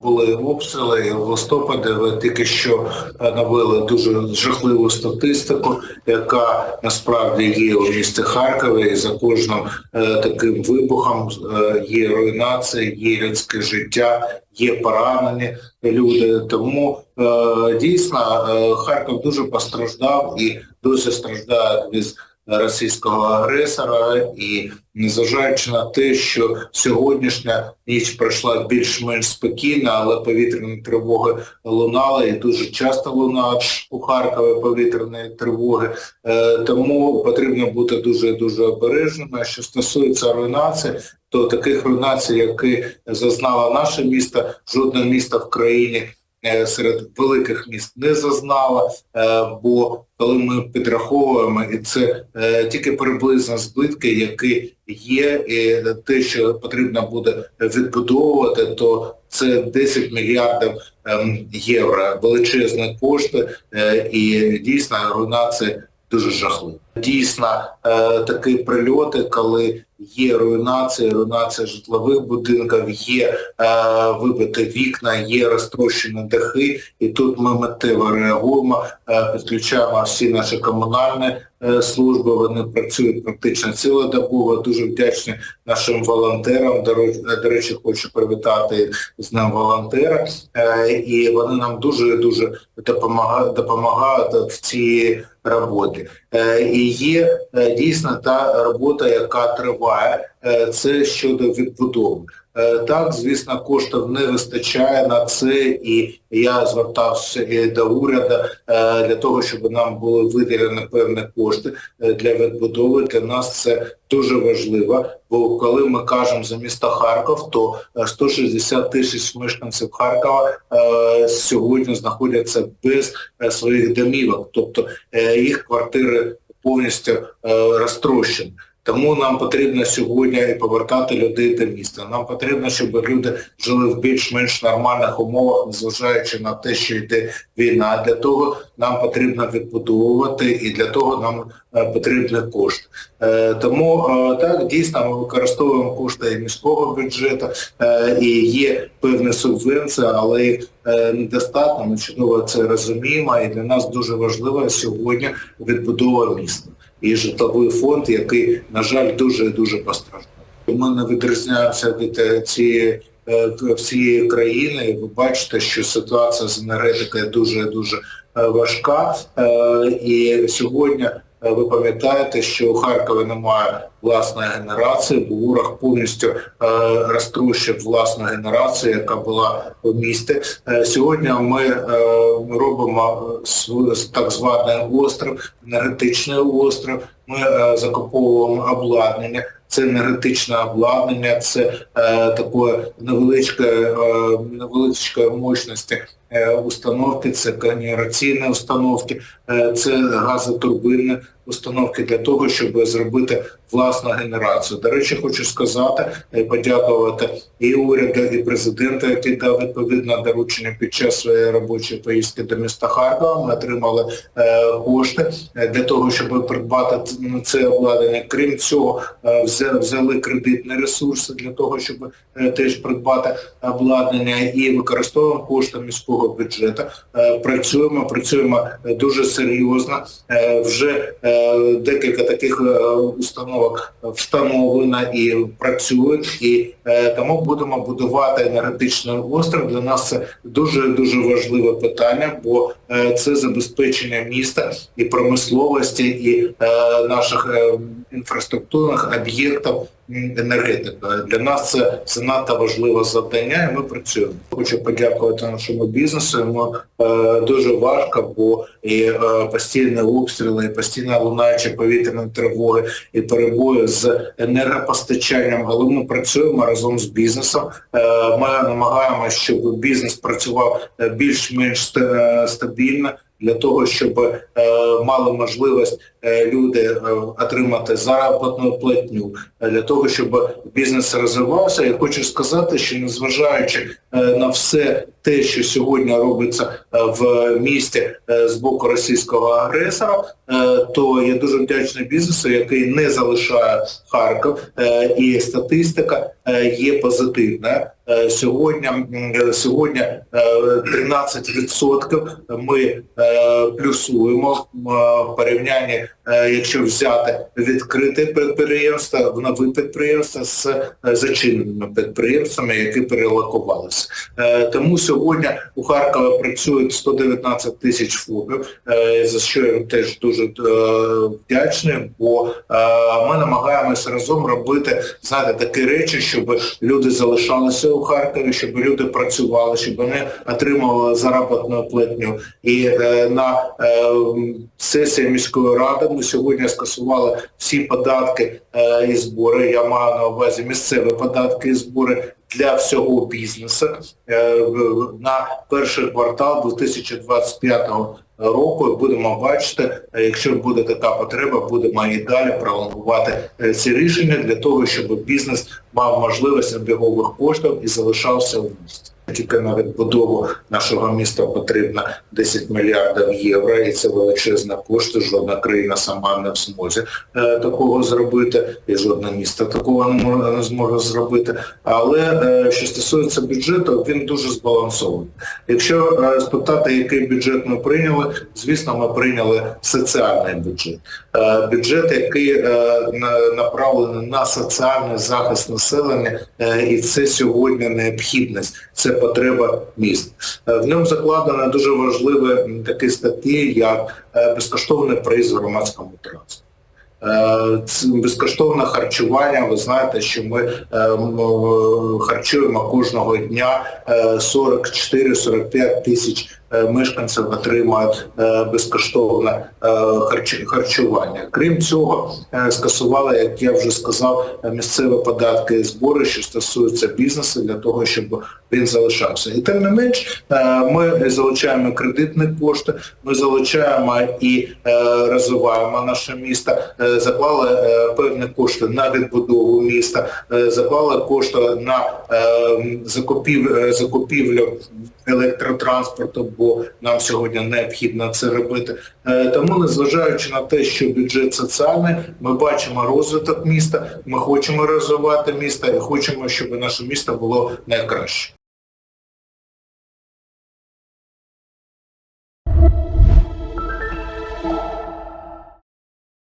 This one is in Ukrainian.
Були обстріли в листопаді ви тільки що навели дуже жахливу статистику, яка насправді є у місті Харкові, і за кожним е, таким вибухом е, є руйнація, є людське життя, є поранені люди. Тому е, дійсно е, Харків дуже постраждав і досі страждає від російського агресора і незважаючи на те, що сьогоднішня ніч пройшла більш-менш спокійно, але повітряні тривоги лунали і дуже часто лунають у Харкові повітряні тривоги. Е, тому потрібно бути дуже-дуже обережними. Що стосується руйнації, то таких руйнацій, які зазнало наше місто, жодне місто в країні серед великих міст не зазнало, е, бо коли ми підраховуємо, і це е, тільки приблизно збитки, які є, і те, що потрібно буде відбудовувати, то це 10 мільярдів ем, євро, величезні кошти, е, і дійсно руйнація дуже жахлива. Дійсно, е, такі прильоти, коли є руйнація, руйнація житлових будинків, є е, вибиті вікна, є розтрощені дахи, і тут ми миттєво реагуємо, е, підключаємо всі наші комунальні служби, вони працюють практично цілодобово, дуже вдячні нашим волонтерам. До речі, хочу привітати з ним волонтера, і вони нам дуже-дуже допомагають, допомагають в цій роботі. Е, І є е, дійсно та робота, яка триває, е, це щодо відбудови. Так, звісно, коштів не вистачає на це, і я звертався до уряду для того, щоб нам були виділені певні кошти для відбудови. Для нас це дуже важливо, бо коли ми кажемо за місто Харків, то е, 160 тисяч мешканців Харкова е, сьогодні знаходяться без е, своїх домівок, тобто е, їх квартири повністю е, розтрощені. Тому нам потрібно сьогодні і повертати людей до міста. Нам потрібно, щоб люди жили в більш-менш нормальних умовах, незважаючи на те, що йде війна. Для того нам потрібно відбудовувати і для того нам е, потрібні кошти. Е, Тому е, так, дійсно ми використовуємо кошти і міського бюджету, і є певні субвенції, але їх недостатньо. Ми чудово це розуміємо, і для нас дуже важливо сьогодні відбудова міста і житловий фонд, який, на жаль, дуже-дуже постраждав. Ми не відрізняємося від е, цієї е, всієї країни, ви бачите, що ситуація з енергетикою дуже-дуже е, важка. І сьогодні ви пам'ятаєте, що у Харкові немає власної генерації, бо ворог повністю е, розтрощив власну генерацію, яка була у місті. Е, Сьогодні ми, е, робимо так званий остров, енергетичний остров. Ми е, закуповуємо обладнання. Це енергетичне обладнання, це е, таке невеличке, е, невеличкої мощності е, установки, це генераційні установки, е, це газотурбинні установки для того, щоб зробити власну генерацію. До речі, хочу сказати подякувати і уряду, і президенту, який дав відповідне доручення під час своєї робочої поїздки до міста Харкова. Ми отримали е, кошти е, для того, щоб придбати це обладнання. Крім цього, е, взяли кредитні ресурси для того, щоб е, теж придбати обладнання і використовуємо кошти міського бюджету. Е, Працюємо, працюємо е, дуже серйозно. Е, Вже декілька таких установок встановлено і працюють, і тому будемо будувати енергетичний остров. Для нас це дуже-дуже важливе питання, бо це забезпечення міста і промисловості, і наших інфраструктурних об'єктів енергетика. Для нас це занадто важливе завдання, і ми працюємо. Хочу подякувати нашому бізнесу. Йому е, дуже важко, бо і е, постійні обстріли, і постійно лунаючі повітряні тривоги, і перебої з енергопостачанням. Але ми працюємо разом з бізнесом. Е, ми намагаємося, щоб бізнес працював е, більш-менш е, стабільно для того, щоб е, мали можливість е, люди е, отримати заробітну платню, для того, щоб бізнес розвивався. Я хочу сказати, що незважаючи е, на все те, що сьогодні робиться е, в місті е, з боку російського агресора, е, то я дуже вдячний бізнесу, який не залишає Харків, і статистика є позитивна. Сьогодні, сьогодні е, 13% ми плюсуємо в порівнянні, якщо взяти відкрите підприємства, нові підприємства з зачиненими підприємствами, які перелокувалися. Тому сьогодні у Харкові працюють 119 тисяч ФОПів, е, за що я теж дуже е, вдячний, бо е, ми намагаємося разом робити знаєте, такі речі, щоб люди залишалися у Харкові, щоб люди працювали, щоб вони отримували заробітну платню. І на сесії міської ради ми сьогодні скасували всі податки і збори. Я маю на увазі місцеві податки і збори для всього бізнесу е, на перший квартал 2025 року. Будемо бачити, е, якщо буде така потреба, будемо і далі пролонгувати е, ці рішення для того, щоб бізнес мав можливість обігових коштів і залишався в місті. Тільки на відбудову нашого міста потрібно 10 мільярдів євро, і це величезна кошти. Жодна країна сама не в змозі е, такого зробити, і жодне місто такого не, може, не зможе зробити. Але що стосується бюджету, він дуже збалансований. Якщо спитати, який бюджет ми прийняли, звісно, ми прийняли соціальний бюджет. Е, бюджет, який е, направлений на соціальний захист населення, е, і це сьогодні необхідність, це потреба міст. В ньому закладено дуже важливі такі статті, як безкоштовний проїзд в громадському транспорті. Безкоштовне харчування. Ви знаєте, що ми харчуємо кожного дня е, 44-45 тисяч мешканців отримують е, безкоштовне е, харчування. Крім цього, е, скасували, як я вже сказав, е, місцеві податки і збори, що стосуються бізнесу, для того, щоб він залишався. І тим не менш, е, ми залучаємо кредитні кошти, ми залучаємо і е, розвиваємо наше місто, е, заклали е, певні кошти на відбудову міста, е, заклали кошти на е, закупів, е, закупівлю електротранспорту, бо нам сьогодні необхідно це робити. Е, Тому, незважаючи на те, що бюджет соціальний, ми бачимо розвиток міста, ми хочемо розвивати місто і хочемо, щоб наше місто було найкраще.